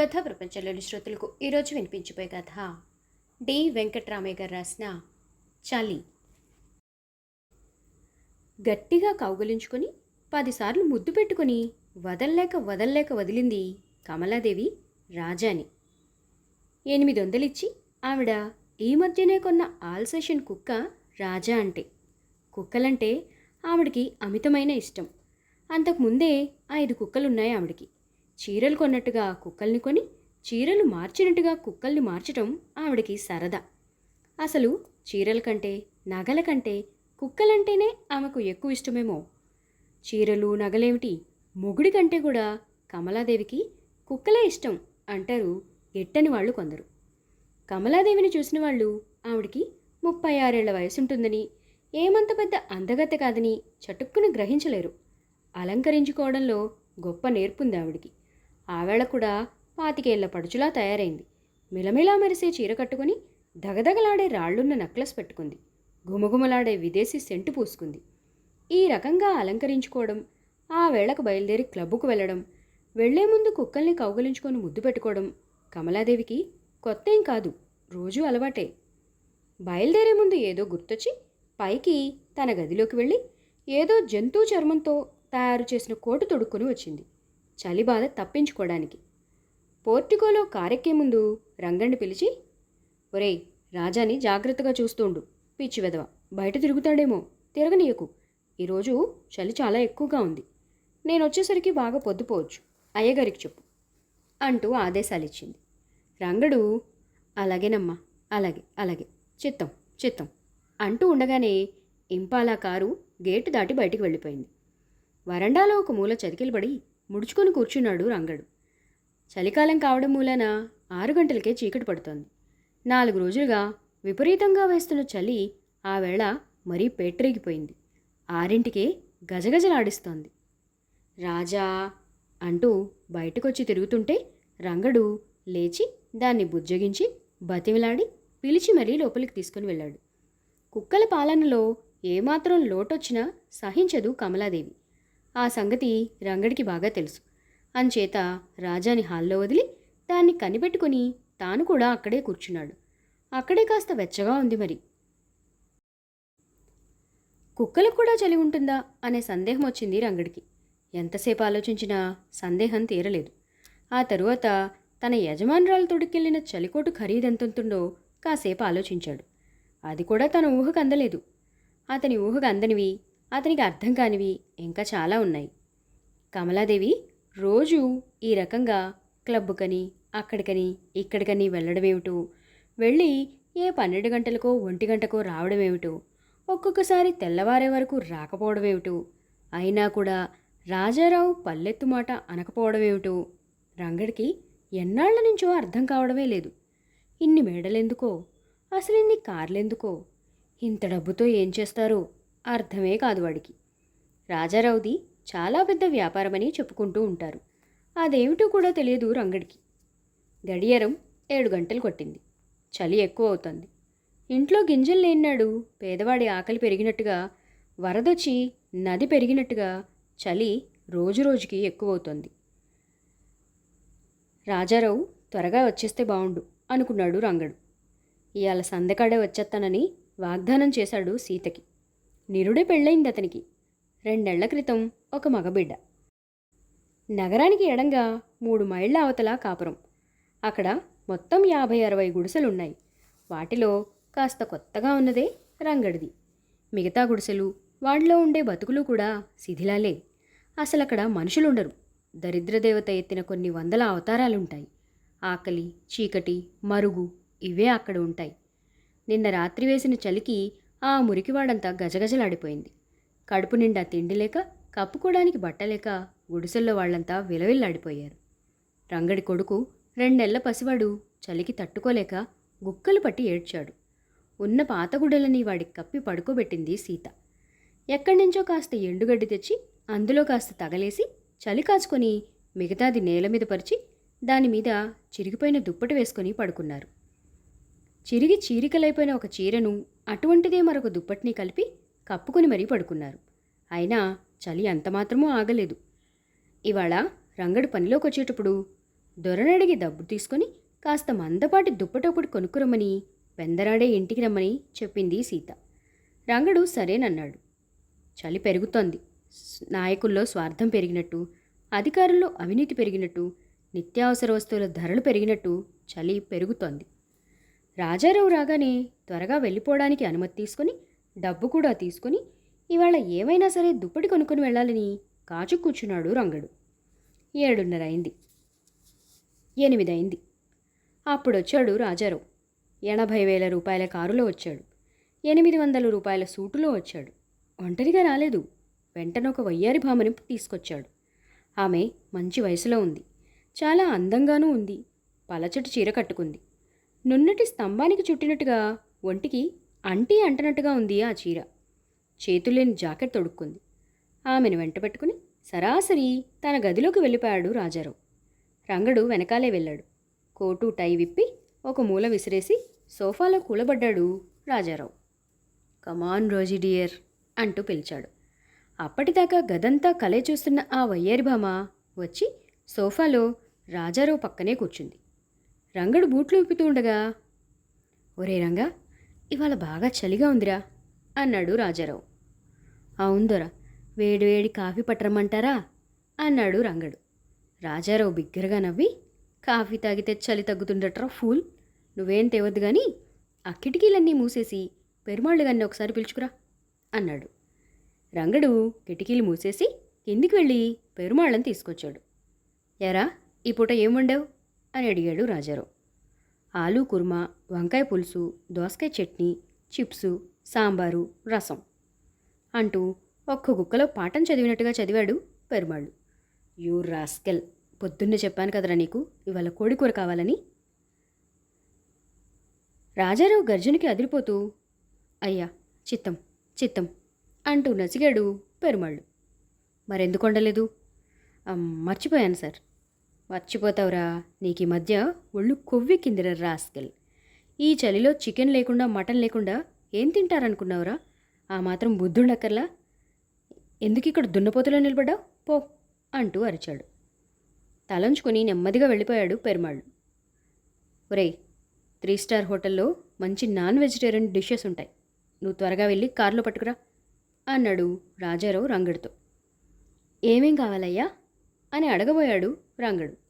కథా ప్రపంచంలోని శ్రోతలకు ఈరోజు వినిపించిపోయే కథ డి. వెంకట్రామయ్య గారు రాసిన చలి. గట్టిగా కౌగులించుకొని పదిసార్లు ముద్దు పెట్టుకొని వదల్లేక వదల్లేక వదిలింది కమలాదేవి రాజాని. ఎనిమిది వందలిచ్చి ఆవిడ ఈ మధ్యనే కొన్న ఆల్సేషన్ కుక్క రాజా అంటే. కుక్కలంటే ఆవిడకి అమితమైన ఇష్టం. అంతకుముందే ఐదు కుక్కలున్నాయి ఆవిడకి. చీరలు కొన్నట్టుగా కుక్కల్ని కొని చీరలు మార్చినట్టుగా కుక్కల్ని మార్చటం ఆవిడకి సరదా. అసలు చీరల కంటే నగల కంటే కుక్కలంటేనే ఆమెకు ఎక్కువ ఇష్టమేమో. చీరలు నగలేమిటి? మొగుడి కంటే కూడా కమలాదేవికి కుక్కలే ఇష్టం అంటారు ఎట్టని వాళ్ళు కొందరు. కమలాదేవిని చూసిన వాళ్ళు ఆవిడికి ముప్పై ఆరేళ్ళ వయసుంటుందని ఏమంత పెద్ద అందగత్తె కాదని చటుక్కున గ్రహించలేరు. అలంకరించుకోవడంలో గొప్ప నేర్పుంది ఆవిడికి. ఆవేళ కూడా పాతికేళ్ళ పడుచులా తయారైంది. మిలమిలా మెరిసే చీర కట్టుకొని దగదగలాడే రాళ్ళున్న నక్లెస్ పెట్టుకుంది. గుమగుమలాడే విదేశీ సెంటు పూసుకుంది. ఈ రకంగా అలంకరించుకోవడం ఆ వేళకు బయలుదేరి క్లబ్బుకు వెళ్ళడం వెళ్ళే ముందు కుక్కల్ని కౌగలించుకొని ముద్దు పెట్టుకోవడం కమలాదేవికి కొత్త ఏం కాదు రోజూ అలవాటే. బయలుదేరే ముందు ఏదో గుర్తొచ్చి పైకి తన గదిలోకి వెళ్ళి ఏదో జంతువు చర్మంతో తయారు చేసిన కోటు తొడుక్కొని వచ్చింది. చలి బాధ తప్పించుకోవడానికి. పోర్టికోలో కారెక్కే ముందు రంగణ్ణి పిలిచి. ఒరేయ్ రాజాని జాగ్రత్తగా చూస్తుండు. పిచ్చి వెదవ బయట తిరుగుతాడేమో. తిరగనీయకు. ఈరోజు చలి చాలా ఎక్కువగా ఉంది. నేను వచ్చేసరికి బాగా పొద్దుపోవచ్చు అయ్యగారికి చెప్పు. అంటూ ఆదేశాలు ఇచ్చింది రంగడు అలాగేనమ్మా అలాగే అలాగే. చిత్తం చిత్తం. అంటూ ఉండగానే ఇంపాలా కారు గేటు దాటి బయటికి వెళ్ళిపోయింది. వరండాలో ఒక మూల చతికిలబడి ముడుచుకొని కూర్చున్నాడు రంగడు. చలికాలం కావడం మూలన ఆరు గంటలకే చీకటి పడుతోంది. నాలుగు రోజులుగా విపరీతంగా వేస్తున్న చలి ఆ వేళ మరీ పేటరేగిపోయింది. ఆరింటికే గజగజలాడిస్తోంది. రాజా అంటూ బయటకొచ్చి తిరుగుతుంటే రంగడు లేచి దాన్ని బుజ్జగించి బతిమిలాడి పిలిచి మరీ లోపలికి తీసుకుని వెళ్ళాడు. కుక్కల పాలనలో ఏమాత్రం లోటొచ్చినా సహించదు కమలాదేవి. ఆ సంగతి రంగడికి బాగా తెలుసు. అంచేత రాజాని హాల్లో వదిలి దాన్ని కనిపెట్టుకుని తాను కూడా అక్కడే కూర్చున్నాడు. అక్కడే కాస్త వెచ్చగా ఉంది మరి. కుక్కలకు కూడా చలి ఉంటుందా అనే సందేహం వచ్చింది రంగడికి. ఎంతసేపు ఆలోచించినా సందేహం తీరలేదు. ఆ తరువాత తన యజమానురాలు తొడుకెళ్ళిన చలికోటు ఖరీదెంతుంటుందో కాసేపు ఆలోచించాడు. అది కూడా తన ఊహకు అందలేదు. అతని ఊహకు అందనివి అతనికి అర్థం కానివి ఇంకా చాలా ఉన్నాయి. కమలాదేవి రోజు ఈ రకంగా క్లబ్బుకని అక్కడికని ఇక్కడికని వెళ్ళడమేమిటో వెళ్ళి ఏ పన్నెండు గంటలకో ఒంటి గంటకో రావడమేమిటో ఒక్కొక్కసారి తెల్లవారే వరకు రాకపోవడమేమిటో అయినా కూడా రాజారావు పల్లెత్తు మాట అనకపోవడమేమిటో రంగడికి ఎన్నాళ్ళ నుంచో అర్థం కావడమే లేదు. ఇన్ని మేడలెందుకో అసలు ఇన్ని కార్లెందుకో ఇంత డబ్బుతో ఏం చేస్తారో? అర్థమే కాదు వాడికి. రాజారావుది చాలా పెద్ద వ్యాపారమని చెప్పుకుంటూ ఉంటారు. అదేమిటో కూడా తెలియదు రంగడికి. గడియారం ఏడు గంటలు కొట్టింది. చలి ఎక్కువ అవుతుంది. ఇంట్లో గింజలు లేనాడు పేదవాడి ఆకలి పెరిగినట్టుగా వరదొచ్చి నది పెరిగినట్టుగా చలి రోజురోజుకి ఎక్కువవుతోంది. రాజారావు త్వరగా వచ్చేస్తే బావుండు అనుకున్నాడు రంగడు. ఇవాళ సందకాడే వచ్చేస్తానని వాగ్దానం చేశాడు సీతకి. నిరుడే పెళ్ళయింది అతనికి. రెండేళ్ళ క్రితం ఒక మగబిడ్డ. నగరానికి ఎడంగా మూడు మైళ్ళ అవతల కాపురం. అక్కడ మొత్తం యాభై అరవై గుడిసెలున్నాయి. వాటిలో కాస్త కొత్తగా ఉన్నదే రంగడిది. మిగతా గుడిసెలు వాటిలో ఉండే బతుకులు కూడా శిథిలాలే. అసలు అక్కడ మనుషులుండరు దరిద్రదేవత ఎత్తిన కొన్ని వందల అవతారాలుంటాయి. ఆకలి చీకటి మరుగు ఇవే అక్కడ ఉంటాయి. నిన్న రాత్రి వేసిన చలికి ఆ మురికివాడంతా గజగజలాడిపోయింది. కడుపు నిండా తిండి లేక కప్పుకోవడానికి బట్టలేక గుడిసెల్లో వాళ్ళంతా విలవిల్లాడిపోయారు. రంగడి కొడుకు రెండెళ్ళ పసివాడు చలికి తట్టుకోలేక గుక్కలు పట్టి ఏడ్చాడు. ఉన్న పాత గుడలని వాడికి కప్పి పడుకోబెట్టింది సీత. ఎక్కడి నుంచో కాస్త ఎండుగడ్డి తెచ్చి అందులో కాస్త తగలేసి చలి కాచుకొని మిగతాది నేల మీద పరిచి దాని మీద చిరిగిపోయిన దుప్పటి వేసుకొని పడుకున్నారు. చిరిగి చీరికలైపోయిన ఒక చీరను అటువంటిదే మరొక దుప్పటిని కలిపి కప్పుకొని మరీ పడుకున్నారు. అయినా చలి అంతమాత్రమూ ఆగలేదు. ఇవాళ రంగడు పనిలోకి వచ్చేటప్పుడు దొరనడిగి డబ్బు తీసుకొని కాస్త మందపాటి దుప్పటొకటి కొనుక్కురమ్మని పెందరాడే ఇంటికి రమ్మని చెప్పింది సీత. రంగడు సరేనన్నాడు. చలి పెరుగుతోంది. నాయకుల్లో స్వార్థం పెరిగినట్టు అధికారుల్లో అవినీతి పెరిగినట్టు నిత్యావసర వస్తువుల ధరలు పెరిగినట్టు చలి పెరుగుతోంది. రాజారావు రాగానే త్వరగా వెళ్ళిపోవడానికి అనుమతి తీసుకొని డబ్బు కూడా తీసుకుని ఇవాళ ఏమైనా సరే దుప్పటి కొనుక్కొని వెళ్ళాలని కాచు కూర్చున్నాడు రంగడు. ఏడున్నర అయింది ఎనిమిది అయింది అప్పుడొచ్చాడు రాజారావు. ఎనభై వేల రూపాయల కారులో వచ్చాడు. ఎనిమిది వందల రూపాయల సూటులో వచ్చాడు. ఒంటరిగా రాలేదు. వెంటనే ఒక వయ్యారి భామని తీసుకొచ్చాడు. ఆమె మంచి వయసులో ఉంది. చాలా అందంగానూ ఉంది. పలచటి చీర కట్టుకుంది. నున్నటి స్తంభానికి చుట్టినట్టుగా ఒంటికి అంటీ అంటనట్టుగా ఉంది ఆ చీర. చేతులేని జాకెట్ తొడుక్కుంది. ఆమెను వెంట పెట్టుకుని సరాసరి తన గదిలోకి వెళ్ళిపోయాడు రాజారావు. రంగడు వెనకాలే వెళ్ళాడు. కోటు టై విప్పి ఒక మూల విసిరేసి సోఫాలో కూలబడ్డాడు Rajarao. Come on Rosie dear అంటూ పిలిచాడు. అప్పటిదాకా గదంతా కలే చూస్తున్న ఆ వయ్యారి భామ వచ్చి సోఫాలో రాజారావు పక్కనే కూర్చుంది. రంగడు బూట్లు ఊపుతూ ఉండగా ఒరే రంగా ఇవాళ బాగా చలిగా ఉందిరా అన్నాడు రాజారావు. అవుందోరా వేడివేడి కాఫీ పట్టరమ్మంటారా అన్నాడు రంగడు. రాజారావు బిగ్గరగా నవ్వి కాఫీ తాగితే చలి తగ్గుతుండట్రా ఫూల్. నువ్వేం తేవద్దు కానీ ఆ కిటికీలన్నీ మూసేసి పెరుమాళ్ళు గారిని ఒకసారి పిలుచుకురా అన్నాడు. రంగడు కిటికీలు మూసేసి కిందికి వెళ్ళి? పెరుమాళ్ళని తీసుకొచ్చాడు. ఎరా ఈ పూట ఏం వండావు? అని అడిగాడు రాజారావు. ఆలు కుర్మా వంకాయ పులుసు దోసకాయ చట్నీ చిప్సు సాంబారు రసం అంటూ ఒక్క గుక్కలో పాఠం చదివినట్టుగా చదివాడు పెరుమాళ్ళు. యూ రాస్కెల్ పొద్దున్నే చెప్పాను కదరా నీకు ఇవాళ కోడి కూర కావాలని? రాజారావు గర్జనకి అదిరిపోతూ అయ్యా చిత్తం చిత్తం అంటూ నసిగాడు పెరుమాళ్ళు. మరెందుకు వండలేదు? మర్చిపోయాను సార్. మర్చిపోతావురా. నీకు ఈ మధ్య ఒళ్ళు కొవ్వి కొవ్వెక్కిందిరా రాస్కెల్. ఈ చలిలో చికెన్ లేకుండా మటన్ లేకుండా ఏం తింటారనుకున్నావురా? ఆ మాత్రం బుద్ధుండక్కర్లా? ఎందుకు ఇక్కడ దున్నపోతులో నిలబడ్డావు? పో అంటూ అరిచాడు. తలంచుకొని నెమ్మదిగా వెళ్ళిపోయాడు పెరుమాళ్ళు. ఒరేయ్ త్రీ స్టార్ హోటల్లో మంచి నాన్ వెజిటేరియన్ డిషెస్ ఉంటాయి. నువ్వు త్వరగా వెళ్ళి కారులో పట్టుకురా అన్నాడు రాజారావు రంగడితో. ఏమేం కావాలయ్యా? అని అడగబోయాడు రంగడు.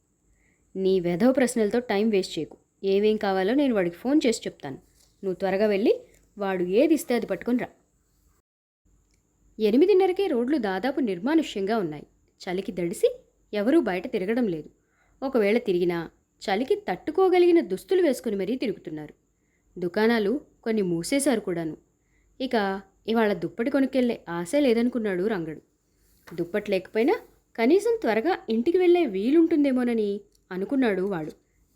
నీ వెధవ ప్రశ్నలతో టైం వేస్ట్ చేయకు. ఏమేం కావాలో నేను వాడికి ఫోన్ చేసి చెప్తాను. నువ్వు త్వరగా వెళ్ళి వాడు ఏది ఇస్తే అది పట్టుకుని రా. ఎనిమిదిన్నరకే రోడ్లు దాదాపు నిర్మానుష్యంగా ఉన్నాయి. చలికి దడిసి ఎవరూ బయట తిరగడం లేదు. ఒకవేళ తిరిగినా చలికి తట్టుకోగలిగిన దుస్తులు వేసుకుని మరీ తిరుగుతున్నారు. దుకాణాలు కొన్ని మూసేశారు కూడాను. ఇక ఇవాళ దుప్పటి కొనుక్కెళ్ళే ఆశే లేదనుకున్నాడు రంగడు. దుప్పటి లేకపోయినా కనీసం త్వరగా ఇంటికి వెళ్ళే వీలుంటుందేమోనని అనుకున్నాడు వాడు.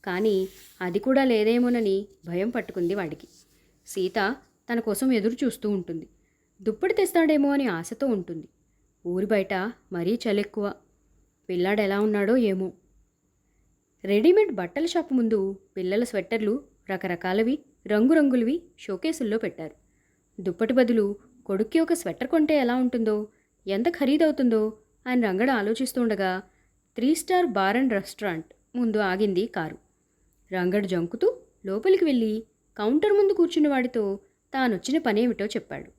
కానీ అది కూడా లేదేమోనని భయం పట్టుకుంది వాడికి. సీత తన కోసం ఎదురు చూస్తూ ఉంటుంది. దుప్పటి తెస్తాడేమో అని ఆశతో ఉంటుంది. ఊరి బయట మరీ చలెక్కువ. పిల్లాడు ఎలా ఉన్నాడో ఏమో. రెడీమేడ్ బట్టల షాప్ ముందు పిల్లల స్వెట్టర్లు రకరకాలవి రంగురంగులవి షోకేసుల్లో పెట్టారు. దుప్పటి బదులు కొడుక్కి ఒక స్వెట్టర్ కొంటే ఎలా ఉంటుందో ఎంత ఖరీదవుతుందో అని రంగడ ఆలోచిస్తుండగా three star bar and restaurant ముందు ఆగింది కారు. రంగడు జంకుతూ లోపలికి వెళ్ళి కౌంటర్ ముందు కూర్చున్న వాడితో తానొచ్చిన పనేమిటో చెప్పాడు.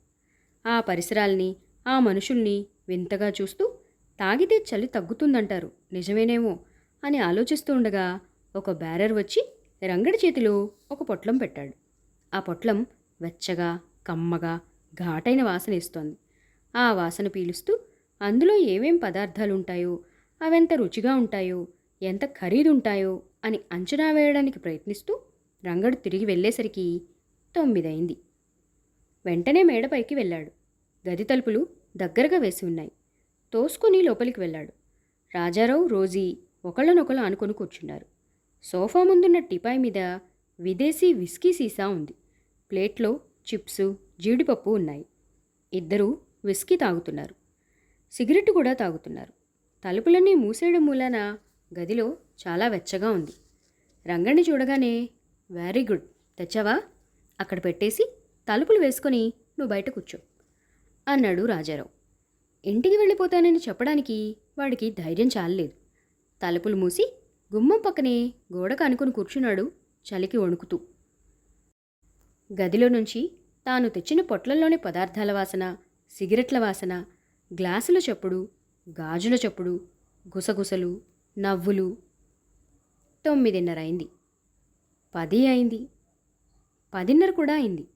ఆ పరిసరాల్ని ఆ మనుషుల్ని వింతగా చూస్తూ తాగితే చలి తగ్గుతుందంటారు నిజమేనేమో అని ఆలోచిస్తూ ఉండగా ఒక బ్యారర్ వచ్చి రంగడి చేతిలో ఒక పొట్లం పెట్టాడు. ఆ పొట్లం వెచ్చగా కమ్మగా ఘాటైన వాసన ఇస్తోంది. ఆ వాసన పీలుస్తూ అందులో ఏమేం పదార్థాలు ఉంటాయో అవెంత రుచిగా ఉంటాయో ఎంత ఖరీదుంటాయో అని అంచనా వేయడానికి ప్రయత్నిస్తూ రంగడు తిరిగి వెళ్ళేసరికి తొమ్మిదయింది. వెంటనే మేడపైకి వెళ్ళాడు. గది తలుపులు దగ్గరగా వేసి ఉన్నాయి. తోసుకుని లోపలికి వెళ్ళాడు. రాజారావు రోజీ ఒకళ్ళనొకళ్ళు అనుకొని కూర్చున్నారు. సోఫా ముందున్న టిపాయ్ మీద విదేశీ విస్కీ సీసా ఉంది. ప్లేట్లో చిప్స్ జీడిపప్పు ఉన్నాయి. ఇద్దరూ విస్కీ తాగుతున్నారు. సిగరెట్ కూడా తాగుతున్నారు. తలుపులన్నీ మూసేయడం మూలాన గదిలో చాలా వెచ్చగా ఉంది. రంగణ్ణి చూడగానే వెరీ గుడ్ తెచ్చావా? అక్కడ పెట్టేసి తలుపులు వేసుకొని నువ్వు బయట కూర్చో అన్నాడు రాజారావు. ఇంటికి వెళ్ళిపోతానని చెప్పడానికి వాడికి ధైర్యం చాలలేదు. తలుపులు మూసి గుమ్మం పక్కనే గోడకు అనుకుని కూర్చున్నాడు చలికి వణుకుతూ. గదిలో నుంచి తాను తెచ్చిన పొట్లల్లోని పదార్థాల వాసన సిగరెట్ల వాసన గ్లాసుల చప్పుడు గాజుల చప్పుడు గుసగుసలు నవ్వులు. తొమ్మిదిన్నర అయింది పది అయింది. పదిన్నర కూడా అయింది.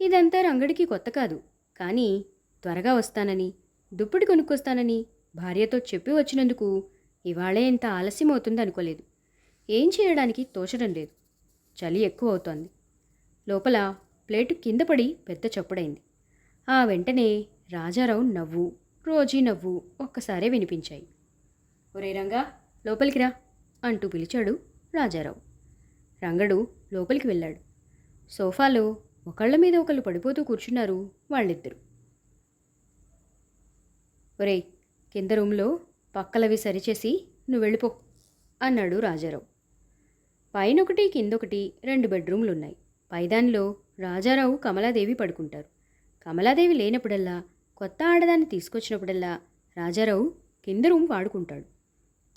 ఇదంతా రంగడికి కొత్త కాదు. కానీ త్వరగా వస్తానని దుప్పటి కొనుక్కొస్తానని భార్యతో చెప్పి వచ్చినందుకు ఇవాళే ఇంత ఆలస్యం అవుతుంది అనుకోలేదు. ఏం చేయడానికి తోచడం లేదు. చలి ఎక్కువ అవుతోంది. లోపల ప్లేటు కింద పడి పెద్ద చప్పుడైంది. ఆ వెంటనే రాజారావు నవ్వు రోజీ నవ్వు ఒక్కసారే వినిపించాయి. ఒరే రంగా లోపలికి రా అంటూ పిలిచాడు రాజారావు. రంగడు లోపలికి వెళ్ళాడు. సోఫాలో ఒకళ్ళ మీద ఒకళ్ళు పడిపోతూ కూర్చున్నారు వాళ్ళిద్దరు. ఒరేయ్ కింద రూమ్లో పక్కలవి సరిచేసి నువ్వు వెళ్ళిపో అన్నాడు రాజారావు. పైన ఒకటి కిందొకటి రెండు బెడ్రూమ్లు ఉన్నాయి పైదానిలో రాజారావు కమలాదేవి పడుకుంటారు. కమలాదేవి లేనప్పుడల్లా కొత్త ఆడదాన్ని తీసుకొచ్చినప్పుడల్లా రాజారావు కింద రూమ్ వాడుకుంటాడు.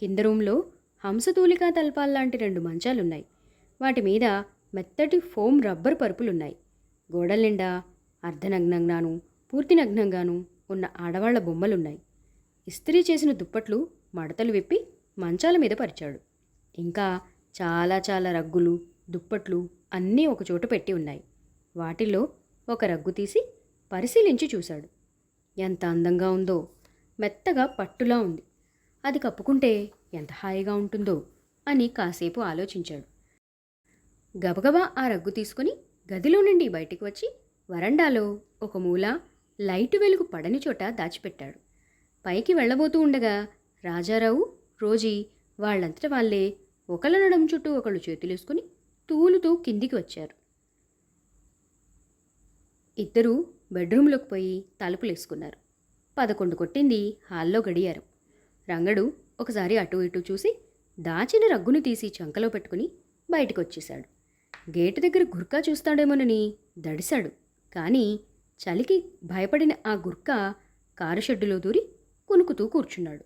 కింద రూమ్లో హంసతూలికా తల్పాల్లాంటి రెండు మంచాలున్నాయి. వాటి మీద మెత్తటి ఫోమ్ రబ్బర్ పరుపులున్నాయి. గోడల నిండా అర్ధనగ్నంగాను పూర్తి నగ్నంగాను ఉన్న ఆడవాళ్ళ బొమ్మలున్నాయి. ఇస్త్రీ చేసిన దుప్పట్లు మడతలు విప్పి మంచాల మీద పరిచాడు. ఇంకా చాలా చాలా రగ్గులు దుప్పట్లు అన్నీ ఒకచోట పెట్టి ఉన్నాయి. వాటిల్లో ఒక రగ్గు తీసి పరిశీలించి చూశాడు. ఎంత అందంగా ఉందో మెత్తగా పట్టులా ఉంది. అది కప్పుకుంటే ఎంత హాయిగా ఉంటుందో అని కాసేపు ఆలోచించాడు. గబగబా ఆ రగ్గు తీసుకుని గదిలో నుండి బయటికి వచ్చి వరండాలో ఒక మూల లైటు వెలుగు పడని చోట దాచిపెట్టాడు. పైకి వెళ్ళబోతూ ఉండగా రాజారావు రోజీ వాళ్ళంతట వాళ్ళే ఒకళ్ళ నడం చుట్టూ ఒకళ్ళు చేతులేసుకుని తూలుతూ కిందికి వచ్చారు. ఇద్దరూ బెడ్రూమ్లోకి పోయి తలుపులేసుకున్నారు. పదకొండు కొట్టింది హాల్లో గడియారం. రంగడు ఒకసారి అటు ఇటు చూసి దాచిన రగ్గును తీసి చంకలో పెట్టుకుని బయటికి వచ్చేశాడు గేటు దగ్గర గుర్కా చూస్తాడేమోనని దడిశాడు. కానీ చలికి భయపడిన ఆ గుర్కా కారు షెడ్డులో దూరి కునుకుతూ కూర్చున్నాడు.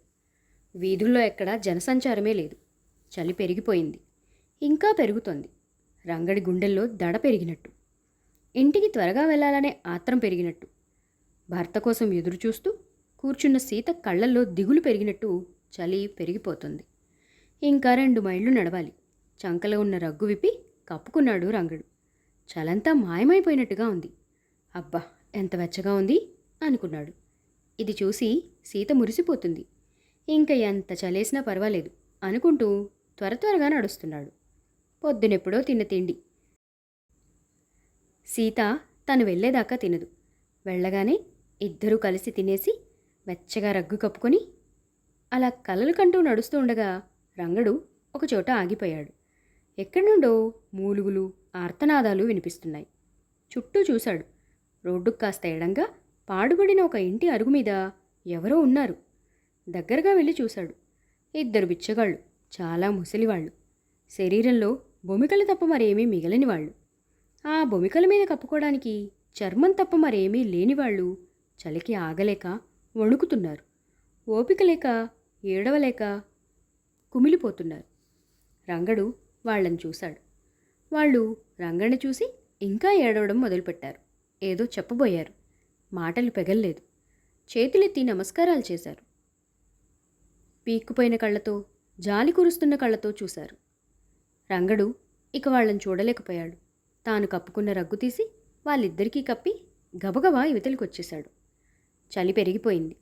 వీధుల్లో ఎక్కడా జనసంచారమే లేదు. చలి పెరిగిపోయింది. ఇంకా పెరుగుతోంది. రంగడి గుండెల్లో దడ పెరిగినట్టు. ఇంటికి త్వరగా వెళ్ళాలనే ఆత్రం పెరిగినట్టు. భర్త కోసం ఎదురు చూస్తూ కూర్చున్న సీత కళ్ళల్లో దిగులు పెరిగినట్టు చలి పెరిగిపోతుంది. ఇంకా రెండు మైళ్ళు నడవాలి. చంకలో ఉన్న రగ్గు విప్పి కప్పుకున్నాడు రంగడు. చలంతా మాయమైపోయినట్టుగా ఉంది. అబ్బా ఎంత వెచ్చగా ఉంది అనుకున్నాడు. ఇది చూసి సీత మురిసిపోతుంది. ఇంకా ఎంత చలేసినా పర్వాలేదు అనుకుంటూ త్వర త్వరగా నడుస్తున్నాడు. పొద్దునెప్పుడో తిన్న తిండి. సీత తను వెళ్ళేదాకా తినదు. వెళ్ళగానే ఇద్దరూ కలిసి తినేసి వెచ్చగా రగ్గు కప్పుకొని అలా కలలు కంటూ నడుస్తూ ఉండగా రంగడు ఒకచోట ఆగిపోయాడు. ఎక్కడి నుండో మూలుగులు ఆర్తనాదాలు వినిపిస్తున్నాయి. చుట్టూ చూశాడు. రోడ్డుకు కాస్త ఎడంగా పాడుబడిన ఒక ఇంటి అరుగు మీద ఎవరో ఉన్నారు. దగ్గరగా వెళ్ళి చూశాడు. ఇద్దరు బిచ్చగాళ్ళు చాలా ముసలివాళ్ళు. శరీరంలో బొమికలు తప్ప మరేమీ మిగలని వాళ్ళు ఆ బొమికల మీద కప్పుకోవడానికి చర్మం తప్ప మరేమీ లేనివాళ్ళు చలికి ఆగలేక వణుకుతున్నారు. ఓపిక లేక ఏడవలేక కుమిలిపోతున్నారు. రంగడు వాళ్ళని చూశాడు. వాళ్ళు రంగణ్ణి చూసి ఇంకా ఏడవడం మొదలుపెట్టారు. ఏదో చెప్పబోయారు. మాటలు పెగల్లేదు. చేతులెత్తి నమస్కారాలు చేశారు. పీక్కుపోయిన కళ్ళతో జాలి కురుస్తున్న కళ్ళతో చూశారు. రంగడు ఇక వాళ్ళని చూడలేకపోయాడు. తాను కప్పుకున్న రగ్గు తీసి వాళ్ళిద్దరికీ కప్పి గబగబా ఇవతలికొచ్చేశాడు. వచ్చేశాడు చలి పెరిగిపోయింది.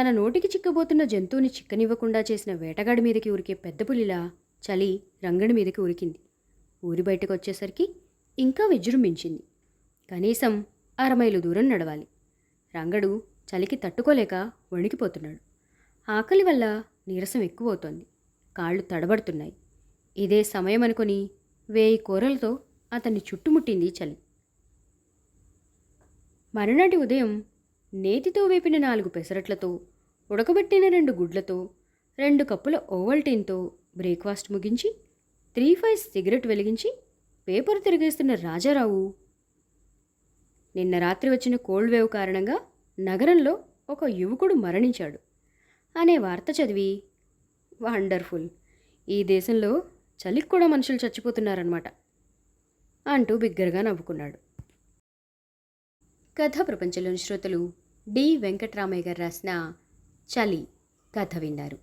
తన నోటికి చిక్కబోతున్న జంతువుని చిక్కనివ్వకుండా చేసిన వేటగాడి మీదకి ఉరికే పెద్ద పులిలా చలి రంగడి మీదకి ఉరికింది. ఊరి బయటకు వచ్చేసరికి ఇంకా విజృంభించింది కనీసం అరమైలు దూరం నడవాలి. రంగడు చలికి తట్టుకోలేక వణికిపోతున్నాడు. ఆకలి వల్ల నీరసం ఎక్కువవుతోంది. కాళ్ళు తడబడుతున్నాయి. ఇదే సమయం అనుకుని వేయి కూరలతో అతన్ని చుట్టుముట్టింది చలి. మరునాటి ఉదయం నేతితో వేపిన నాలుగు పెసరట్లతో ఉడకబెట్టిన రెండు గుడ్లతో రెండు కప్పుల ఓవల్టీన్తో బ్రేక్ఫాస్ట్ ముగించి త్రీ ఫైవ్ సిగరెట్ వెలిగించి పేపర్ తిరిగేస్తున్న రాజారావు. నిన్న రాత్రి వచ్చిన కోల్డ్ వేవ్ కారణంగా నగరంలో ఒక యువకుడు మరణించాడు. అనే వార్త చదివి వండర్ఫుల్! ఈ దేశంలో చలికి కూడా మనుషులు చచ్చిపోతున్నారనమాట అంటూ బిగ్గరగా నవ్వుకున్నాడు. కథ ప్రపంచంలోని శ్రోతలు డి. వెంకట్రామయ్య గారు రాసిన చలి కథ విన్నారు.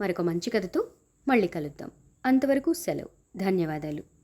మరొక మంచి కథతో మళ్ళీ కలుద్దాం. అంతవరకు సెలవు. ధన్యవాదాలు.